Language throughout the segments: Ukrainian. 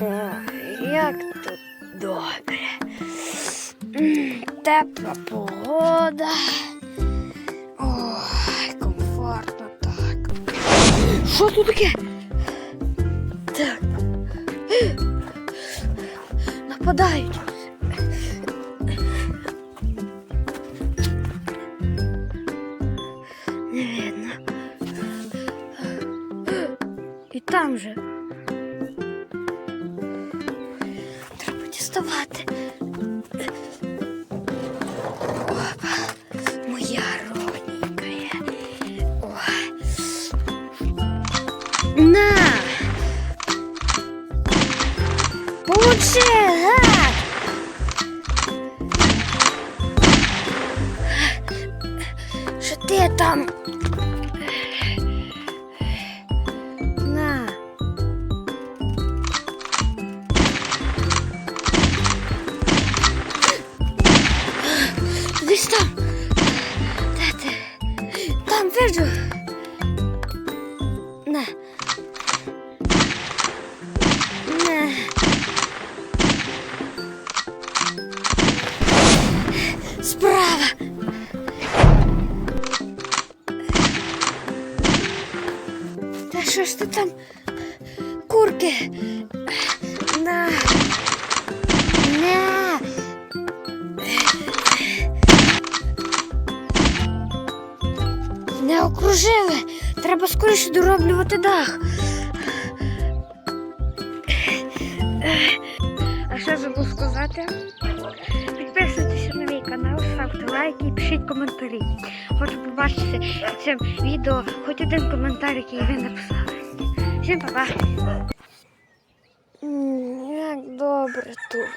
Ой, як тут добре. Тепла погода. Ой, комфортно так. Що тут таке? Так. Нападають. Не видно. І там же. Треба діставати. Опа, моя родненькая. Ой. На! Получи, гад! Що ти там? Там. Де? Там вижу. На. На. Справа. Та що ж ти там? Курки. Не окружили. Треба скоріше дороблювати дах. А що забув сказати? Підписуйтесь на мій канал, ставте лайки і пишіть коментарі. Хочу побачити цим відео хоч один коментар, який ви написали. Всім па-па. Як добре тут.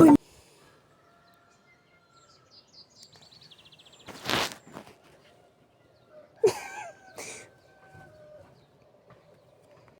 Ой.